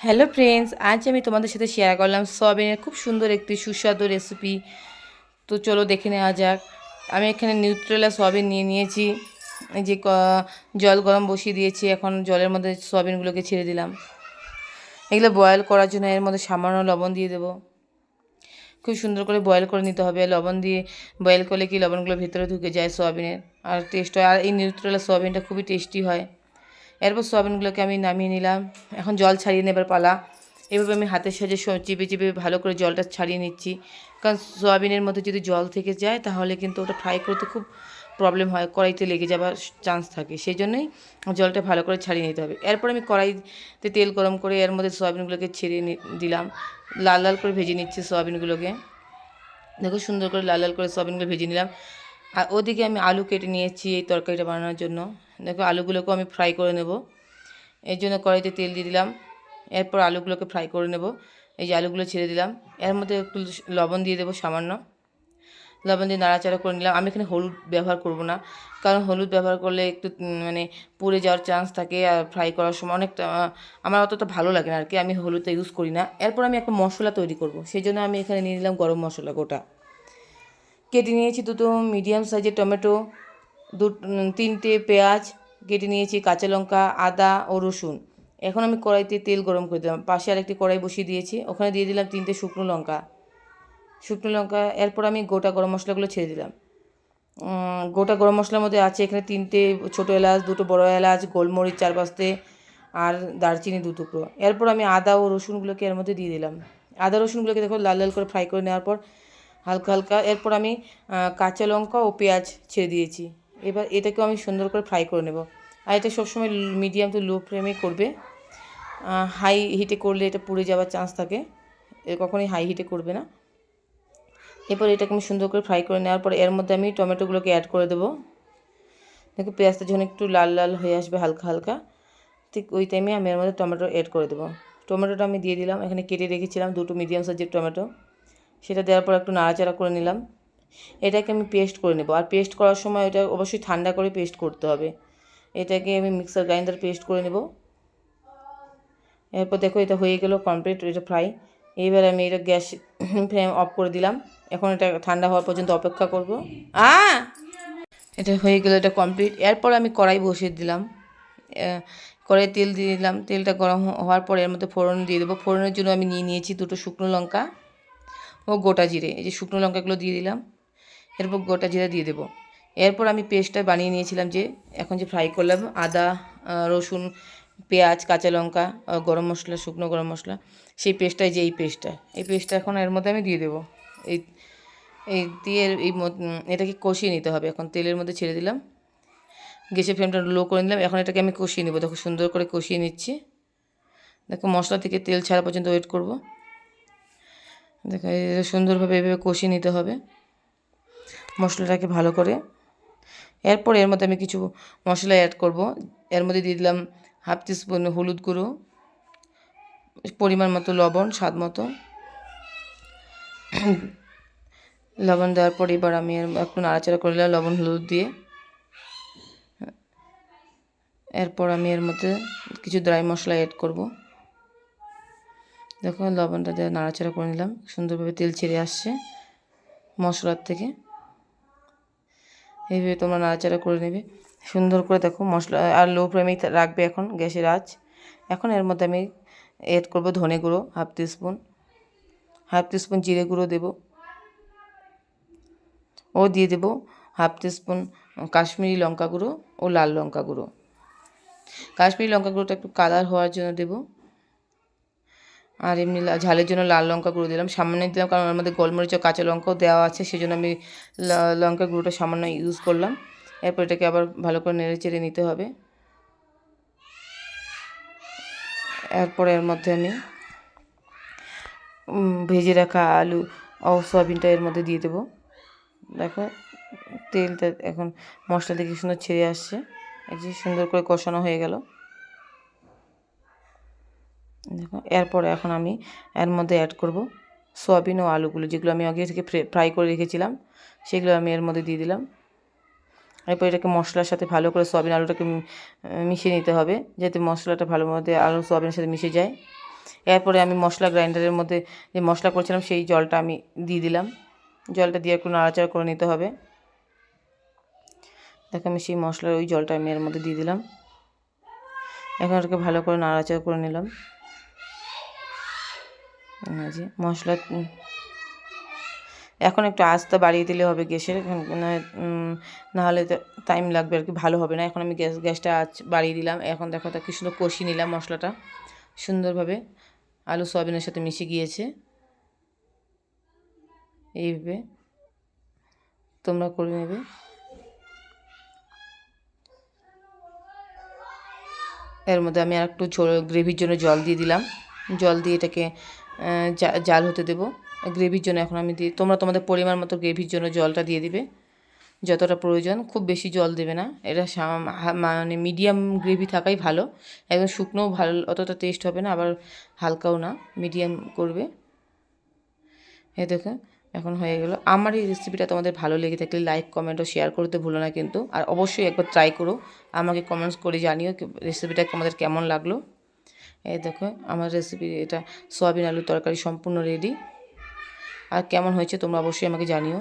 Hello friends, আজ আমি তোমাদের সাথে শেয়ার করলাম সয়াবিনের খুব সুন্দর একটি সুস্বাদু রেসিপি তো চলো দেখে নেওয়া যাক। আমি এখানে নিউট্রেলা সয়াবিন নিয়ে নিয়েছি। এই যে জল গরম বসিয়ে দিয়েছি। এখন জলের মধ্যে সয়াবিনগুলোকে ছেড়ে দিলাম। এগুলো বয়েল করার জন্য এর মধ্যে সামান্য লবণ দিয়ে দেবো। খুব সুন্দর করে বয়েল করে নিতে হবে। লবণ দিয়ে বয়েল করলে কি লবণগুলো ভেতরে ঢুকে যায় সয়াবিনের। আর টেস্ট হয়। আর এই নিউট্রেলা সয়াবিনটা খুবই টেস্টি হয়। এরপর সোয়াবিনগুলোকে আমি নামিয়ে নিলাম। এখন জল ছাড়িয়ে নেবার পালা। এভাবে আমি হাতের সাহায্যে চিপে চিপে ভালো করে জলটা ছাড়িয়ে নিচ্ছি। কারণ সোয়াবিনের মধ্যে যদি জল থেকে যায়, তাহলে কিন্তু ওটা ফ্রাই করতে খুব প্রবলেম হয়, কড়াইতে লেগে যাবার চান্স থাকে। সেই জন্যই জলটা ভালো করে ছাড়িয়ে নিতে হবে। এরপর আমি কড়াইতে তেল গরম করে এর মধ্যে সোয়াবিনগুলোকে ছেড়ে দিলাম। লাল লাল করে ভেজে নিচ্ছি সোয়াবিনগুলোকে। দেখো সুন্দর করে লাল লাল করে সোয়াবিনগুলো ভেজে নিলাম। আর ওদিকে আমি আলু কেটে নিয়েছি এই তরকারিটা বানানোর জন্য। দেখো আলুগুলোকেও আমি ফ্রাই করে নেব। এর জন্য কড়াইতে তেল দিয়ে দিলাম। এরপর আলুগুলোকে ফ্রাই করে নেব। এই যে আলুগুলো ছেড়ে দিলাম। এর মধ্যে একটু লবণ দিয়ে দেবো সামান্য। লবণ দিয়ে নাড়াচাড়া করে নিলাম। আমি এখানে হলুদ ব্যবহার করব না। কারণ হলুদ ব্যবহার করলে একটু মানে পুড়ে যাওয়ার চান্স থাকে আর ফ্রাই করার সময় অনেকটা আমার অতটা ভালো লাগে না আর কি। আমি হলুদটা ইউজ করি না। এরপর আমি একটা মশলা তৈরি করব। সেই জন্য আমি এখানে নিয়ে নিলাম গরম মশলা গোটা। কেটে নিয়েছি দুটো মিডিয়াম সাইজের টমেটো। দু তিনটে পেঁয়াজ, কেটে নিয়েছি কাঁচা লঙ্কা, আদা ও রসুন। এখন আমি কড়াইতে তেল গরম করে দিলাম। পাশে আরেকটি কড়াই বসিয়ে দিয়েছি। ওখানে দিয়ে দিলাম তিনটে শুকনো লঙ্কা। শুকনো লঙ্কা, এরপর আমি গোটা গরম মশলাগুলো ছেড়ে দিলাম। গোটা গরম মশলার মধ্যে আছে এখানে তিনটে ছোটো এলাচ, দুটো বড় এলাচ, গোলমরিচ, চার পাঁচতে আর দারচিনি দু টুকরো। এরপর আমি আদা ও রসুনগুলোকে এর মধ্যে দিয়ে দিলাম। আদা রসুনগুলোকে দেখো লাল লাল করে ফ্রাই করে নেওয়ার পর হালকা হালকা, এরপর আমি কাঁচা লঙ্কা ও পেঁয়াজ ছেড়ে দিয়েছি। এবার এটাকেও আমি সুন্দর করে ফ্রাই করে নেব। আর এটা সবসময় মিডিয়াম টু লো ফ্লেমে করবে। হাই হিটে করলে এটা পুড়ে যাওয়ার চান্স থাকে। কখনোই হাই হিটে করবে না। এরপর এটাকে আমি সুন্দর করে ফ্রাই করে নেওয়ার পর এর মধ্যে আমি টমেটোগুলোকে অ্যাড করে দেবো। দেখো পেঁয়াজটা যখন একটু লাল লাল হয়ে আসবে হালকা হালকা, ঠিক ওই টাইমে আমি এর মধ্যে টমেটো অ্যাড করে দেবো। টমেটোটা আমি দিয়ে দিলাম। এখানে কেটে রেখেছিলাম দুটো মিডিয়াম সাইজের টমেটো সেটা দেওয়ার পর একটু নাড়াচাড়া করে নিলাম। এটাকে আমি পেস্ট করে নেব। আর পেস্ট করার সময় এটা অবশ্যই ঠান্ডা করে পেস্ট করতে হবে। এটাকে আমি মিক্সার গ্রাইন্ডার পেস্ট করে নেব। এরপর দেখো এটা হয়ে গেল কমপ্লিট এটা ফ্রাই এইবার আমি এটা গ্যাস ফ্লেম অফ করে দিলাম। এখন এটা ঠান্ডা হওয়া পর্যন্ত অপেক্ষা করব। আ! এটা হয়ে গেল, এটা কমপ্লিট এরপর আমি কড়াই বসিয়ে দিলাম। কড়াই তেল দিয়ে দিলাম। তেলটা গরম হওয়ার পর এর মধ্যে ফোড়ন দিয়ে দেবো। ফোড়নের জন্য আমি নিয়ে নিয়েছি দুটো শুকনো লঙ্কা ও গোটা জিরে। এই যে শুকনো লঙ্কাগুলো দিয়ে দিলাম। এরপর গোটা জিরা দিয়ে দেবো। এরপর আমি পেস্টটা বানিয়ে নিয়েছিলাম যে, এখন যে ফ্রাই করলাম, আদা রসুন, পেঁয়াজ, কাঁচা লঙ্কা গরম মশলা, শুকনো গরম মশলা, সেই পেস্টটাই যে এই পেস্টটা। এই পেস্টটা এখন এর মধ্যে আমি দিয়ে দেবো। এই এই দিয়ে এই এটাকে কষিয়ে নিতে হবে। এখন তেলের মধ্যে ছেড়ে দিলাম। গ্যাসের ফ্লেমটা লো করে নিলাম। এখন এটাকে আমি কষিয়ে নেব। দেখো সুন্দর করে কষিয়ে নিচ্ছি। দেখো মশলা থেকে তেল ছাড়া পর্যন্ত ওয়েট করব। দেখো সুন্দরভাবে এভাবে কষিয়ে নিতে হবে। মশলাটাকে ভালো করে। এরপর এর মধ্যে আমি কিছু মশলা অ্যাড করব। এর মধ্যে দিয়ে দিলাম হাফ টিস্পুন হলুদ গুঁড়ো, পরিমাণ মতো লবণ, স্বাদ মতো। লবণ দেওয়ার পর এবার আমি একটু নাড়াচাড়া করে নিলাম লবণ, হলুদ দিয়ে। এরপর আমি এর মধ্যে কিছু ড্রাই মশলা অ্যাড করব। দেখো লবণটা দিয়ে নাড়াচাড়া করে নিলাম। সুন্দরভাবে তেল ছেড়ে আসছে মশলার থেকে। এইভাবে তোমরা নাড়াচাড়া করে নেবে। সুন্দর করে দেখো মশলা, আর লো ফ্লেমেই রাখবে এখন গ্যাসের আঁচ। এখন এর মধ্যে আমি অ্যাড করব ধনে গুঁড়ো হাফ টিস্পুন হাফ টিস্পুন জিরে গুঁড়ো দেবো। ও দিয়ে দেবো হাফ টিস্পুন কাশ্মীরি লঙ্কা গুঁড়ো ও লাল লঙ্কা গুঁড়ো। কাশ্মীরি লঙ্কা গুঁড়োটা একটু কালার হওয়ার জন্য দেবো। আর এমনি ঝালের জন্য লাল লঙ্কা গুঁড়ো দিলাম। সামান্য দিলাম কারণ মধ্যে গোলমরিচ ও কাঁচা লঙ্কাও দেওয়া আছে সেই জন্য আমি লঙ্কা গুঁড়োটা সামান্য ইউজ করলাম। এরপর এটাকে আবার ভালো করে নেড়ে চেড়ে নিতে হবে। এরপর এর মধ্যে আমি ভেজে রাখা আলু ও সয়াবিনটা এর মধ্যে দিয়ে দেবো। দেখো, তেলটা এখন মশলা দেখে সুন্দর ছেড়ে আসছে। যে সুন্দর করে কষানো হয়ে গেল। দেখো, এরপর এখন আমি এর মধ্যে অ্যাড করব সোয়াবিন ও আলুগুলো, যেগুলো আমি আগে থেকে ফ্রাই করে রেখেছিলাম, সেগুলো আমি এর মধ্যে দিয়ে দিলাম। এরপর এটাকে মশলার সাথে ভালো করে সোয়াবিন আলুটাকে মিশিয়ে নিতে হবে, যাতে মশলাটা ভালো মধ্যে আলু সোয়াবিনের সাথে মিশে যায়। এরপরে আমি মশলা গ্রাইন্ডারের মধ্যে যে মশলা করছিলাম, সেই জলটা আমি দিয়ে দিলাম। জলটা দিয়ে একটু নাড়াচাড়া করে নিতে হবে। দেখো, আমি সেই মশলার ওই জলটা আমি এর মধ্যে দিয়ে দিলাম। এখন ওটাকে ভালো করে নাড়াচাড়া করে নিলাম। যে মশলা এখন একটু আস্তে বাড়িয়ে দিলে হবে গ্যাসের নাহলে টাইম লাগবে আর কি, ভালো হবে না। এখন আমি গ্যাস, গ্যাসটা আজ বাড়িয়ে দিলাম। এখন দেখো তা কি সুন্দর কষিয়ে নিলাম মশলাটা, সুন্দরভাবে। আলু সয়াবিনের সাথে মিশে গিয়েছে। এইভাবে। তোমরা করে নেবে। এর মধ্যে আমি আর একটু গ্রেভির জন্য জল দিয়ে দিলাম। জল দিয়ে এটাকে জাল হতে দেবো। গ্রেভির জন্য এখন আমি দিই তোমরা তোমাদের পরিমাণ মতো গ্রেভির জন্য জলটা দিয়ে দিবে। যতটা প্রয়োজন, খুব বেশি জল দেবে না। এটা মানে মিডিয়াম গ্রেভি থাকাই ভালো। একদম শুকনোও ভালো, অতটা টেস্ট হবে না, আবার হালকাও না, মিডিয়াম করবে। এ দেখো, এখন হয়ে গেল। আমার এই রেসিপিটা তোমাদের ভালো লেগে থাকলে লাইক কমেন্ট ও শেয়ার করতে ভুলো না কিন্তু। আর অবশ্যই একবার ট্রাই করো। আমাকে কমেন্টস করে জানিও রেসিপিটা তোমাদের কেমন লাগল। এই দেখো, আমার রেসিপি এটা সয়াবিন আলুর তরকারি সম্পূর্ণ রেডি আর কেমন হয়েছে তোমরা অবশ্যই আমাকে জানিও।